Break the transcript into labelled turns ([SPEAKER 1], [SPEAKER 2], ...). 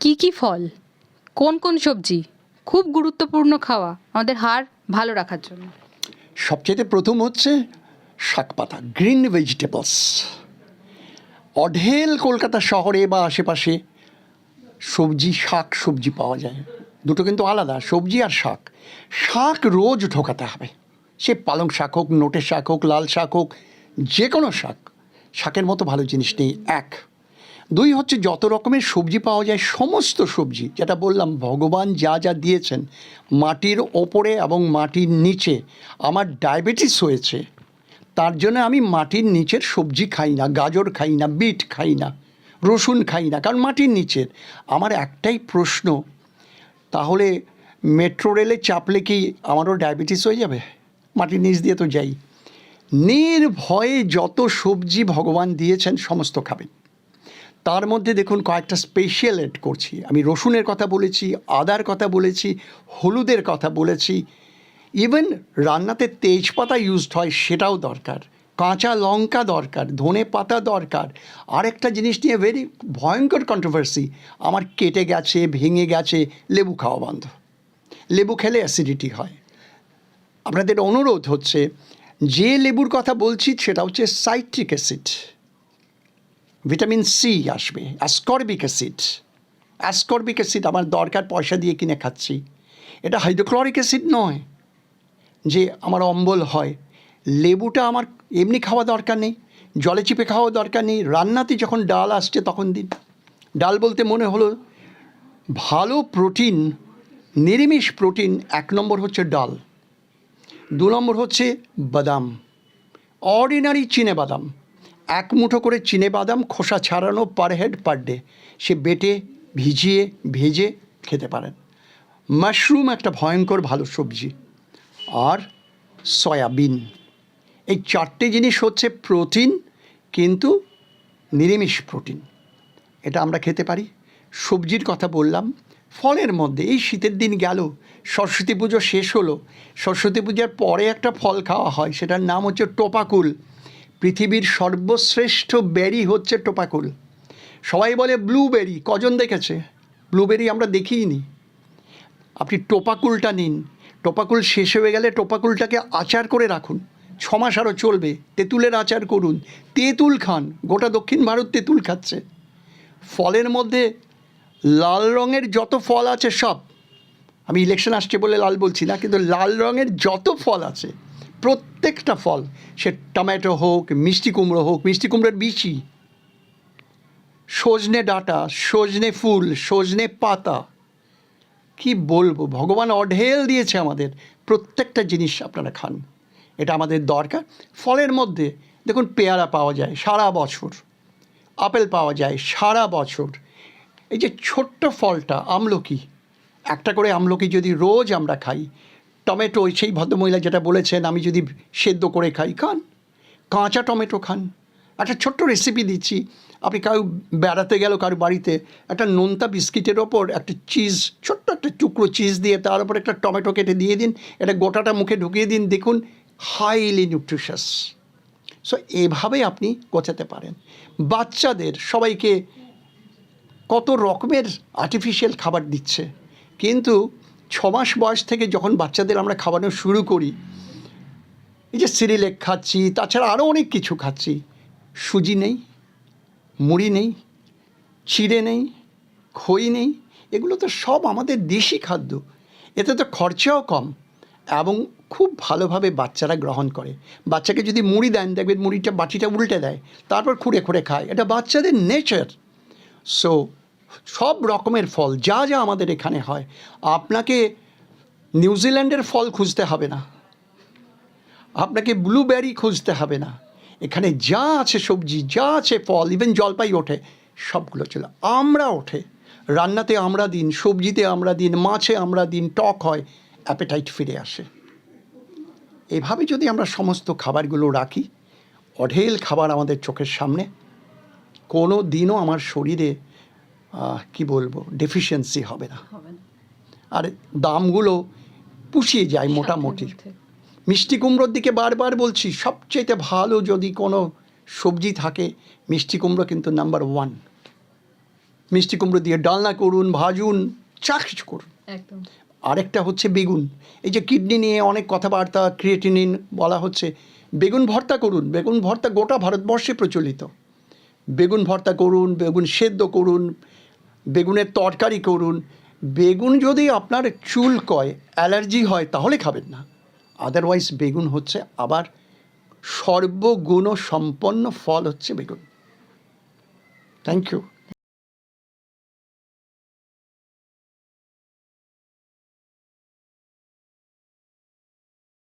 [SPEAKER 1] কি কি ফল? কোন কোন সবজি? খুব গুরুত্বপূর্ণ খাওয়া, আমাদের হাড় ভালো রাখার জন্য।
[SPEAKER 2] সবচেয়ে প্রথম হচ্ছে শাক পাতা, গ্রিন ভেজিটেবলস। অঢেল কলকাতা শহরে বা আশেপাশে সবজি, শাক, সবজি পাওয়া যায়। দুটো কিন্তু আলাদা, সবজি আর শাক। শাক রোজ ঢোকাতে হবে। সে পালং শাক হোক, নোটের শাক হোক, লাল শাক হোক যে কোনো শাক, শাকের মতো ভালো জিনিস নেই। এক দুই হচ্ছে যত রকমের সবজি পাওয়া যায়, সমস্ত সবজি। যেটা বললাম, ভগবান যা যা দিয়েছেন, মাটির ওপরে এবং মাটির নিচে, আমার ডায়াবেটিস হয়েছে। তার জন্য আমি মাটির নিচের সবজি খাই না, গাজর খাই না, বিট খাই না, রসুন খাই না, কারণ মাটির নিচের। আমার একটাই প্রশ্ন, তাহলে মেট্রো রেলে চাপলে কি আমারও ডায়াবেটিস হয়ে যাবে? মাটির নিচ দিয়ে তো যাই। নির্ভয়ে যত সবজি ভগবান দিয়েছেন, সমস্ত খাবেন। তার মধ্যে দেখুন কয়েকটা স্পেশাল এড করছি। আমি রসুনের কথা বলেছি, আদার কথা বলেছি, হলুদের কথা বলেছি। ইভেন রান্নাতে তেজপাতা ইউজড হয় সেটাও দরকার। কাঁচা লঙ্কা দরকার, ধনে পাতা দরকার। আরেকটা জিনিস নিয়ে ভেরি ভয়ঙ্কর কন্ট্রোভার্সি আমার কেটে গেছে, ভেঙে গেছে, লেবু খাওয়া বন্ধ। লেবু খেলে অ্যাসিডিটি হয়। আপনাদের অনুরোধ হচ্ছে, যে লেবুর কথা বলছি সেটা হচ্ছে সাইট্রিক অ্যাসিড ভিটামিন সি আসবে অ্যাসকর্বিক অ্যাসিড অ্যাসকর্বিক অ্যাসিড আমার দরকার পয়সা দিয়ে কিনে খাচ্ছি। এটা হাইড্রোক্লোরিক অ্যাসিড নয়, যে আমার অম্বল হয়। লেবুটা আমার এমনি খাওয়া দরকার নেই, জলে চিপে খাওয়া দরকার নেই, রান্নাতে যখন ডাল আসছে তখন দিন। ডাল বলতে মনে হলো, ভালো প্রোটিন নিরামিষ প্রোটিন এক নম্বর হচ্ছে ডাল, দু নম্বর হচ্ছে বাদাম। অর্ডিনারি চিনে বাদাম। এক মুঠো করে চিনে বাদাম খোসা ছাড়ানো পার হেড পার ডে সে বেটে, ভিজিয়ে, ভেজে খেতে পারেন। মাশরুম একটা ভয়ঙ্কর ভালো সবজি। আর সয়াবিন। এই চারটে জিনিস হচ্ছে প্রোটিন কিন্তু নিরামিষ প্রোটিন। এটা আমরা খেতে পারি। সবজির কথা বললাম। ফলের মধ্যে এই শীতের দিন গেল, সরস্বতী পুজো শেষ হলো। সরস্বতী পূজার পরে একটা ফল খাওয়া হয়, সেটার নাম হচ্ছে টোপাকুল। পৃথিবীর সর্বশ্রেষ্ঠ বেরি হচ্ছে টোপাকুল। সবাই বলে ব্লুবেরি, কজন দেখেছে? ব্লুবেরি আমরা দেখিইনি আপনি টোপাকুলটা নিন। টোপাকুল শেষ হয়ে গেলে টোপাকুলটাকে আচার করে রাখুন। ছমাস আরও চলবে। তেঁতুলের আচার করুন। তেঁতুল খান। গোটা দক্ষিণ ভারত তেঁতুল খাচ্ছে। ফলের মধ্যে লাল রঙের যত ফল আছে সব, আমি ইলেকশন আসছে বলে লাল বলছি না, কিন্তু লাল রঙের যত ফল আছে প্রত্যেকটা ফল, সে টমেটো হোক, মিষ্টি কুমড়ো হোক, মিষ্টি কুমড়োর বিচি, সজনে ডাঁটা, সজনে ফুল, সজনে পাতা, কি বলব? ভগবান অঢেল দিয়েছে আমাদের। প্রত্যেকটা জিনিস আপনারা খান। এটা আমাদের দরকার। ফলের মধ্যে দেখুন, পেয়ারা পাওয়া যায় সারা বছর, আপেল পাওয়া যায় সারা বছর। এই যে ছোট্ট ফলটা, আমলকি, একটা করে আমলকি যদি রোজ আমরা খাই টমেটো সেই ভদ্রমহিলা যেটা বলেছেন, আমি যদি সেদ্ধ করে খাই, খান। কাঁচা টমেটো খান। একটা ছোট্ট রেসিপি দিচ্ছি। আপনি কারও বেড়াতে গেল কারও বাড়িতে, একটা নোনতা বিস্কিটের ওপর একটা চিজ ছোট্ট একটা টুকরো চিজ দিয়ে তার উপর একটা টমেটো কেটে দিয়ে দিন, এটা গোটাটা মুখে ঢুকিয়ে দিন, দেখুন হাইলি নিউট্রিশাস সো এভাবে আপনি গোছাতে পারেন। বাচ্চাদের, সবাইকে কত রকমের আর্টিফিশিয়াল খাবার দিচ্ছে। কিন্তু ছ মাস বয়স থেকে যখন বাচ্চাদের আমরা খাওয়ানো শুরু করি, এই যে সিরিলেক খাচ্ছি, তাছাড়া আরও অনেক কিছু খাচ্ছি। সুজি নেই, মুড়ি নেই, চিড়ে নেই, খই নেই, এগুলো তো সব আমাদের দেশি খাদ্য। এতে তো খরচাও কম এবং খুব ভালোভাবে বাচ্চারা গ্রহণ করে। বাচ্চাকে যদি মুড়ি দেন, দেখবেন মুড়িটা, বাটিটা উল্টে দেয়, তারপর খুঁড়ে খুঁড়ে খায়। এটা বাচ্চাদের নেচার সো সব রকমের ফল, যা যা আমাদের এখানে হয়, আপনাকে নিউজিল্যান্ডের ফল খুঁজতে হবে না। আপনাকে ব্লুবেরি খুঁজতে হবে না। এখানে যা আছে সবজি, যা আছে ফল ইভেন জলপাই ওঠে, সবগুলো ছিল আমরা ওঠে। রান্নাতে আমরা দিন, সবজিতে আমরা দিন, মাছে আমরা দিন, টক হয় অ্যাপেটাইট ফিরে আসে। এভাবে যদি আমরা সমস্ত খাবারগুলো রাখি, অঢেল খাবার আমাদের চোখের সামনে, কোনো দিনও আমার শরীরে কি বলব ডেফিসিয়েন্সি হবে না। আর দামগুলো পুষিয়ে যায় মোটামুটি। মিষ্টি কুমড়োর দিকে বারবার বলছি সবচেয়ে ভালো যদি কোনো সবজি থাকে মিষ্টি কুমড়ো কিন্তু নাম্বার ওয়ান মিষ্টি কুমড়ো দিয়ে ডালনা করুন ভাজুন চা কিছু করুন। আরেকটা হচ্ছে বেগুন। এই যে কিডনি নিয়ে অনেক কথাবার্তা ক্রিয়েটিনিন বলা হচ্ছে বেগুন ভর্তা করুন। বেগুন ভর্তা গোটা ভারতবর্ষে প্রচলিত। বেগুন ভর্তা করুন বেগুন সেদ্ধ করুন বেগুনের তরকারি করুন। বেগুন যদি আপনার চুল কয় অ্যালার্জি হয়, তাহলে খাবেন না। আদারওয়াইজ বেগুন হচ্ছে আবার সর্বগুণ সম্পন্ন ফল হচ্ছে বেগুন। Thank you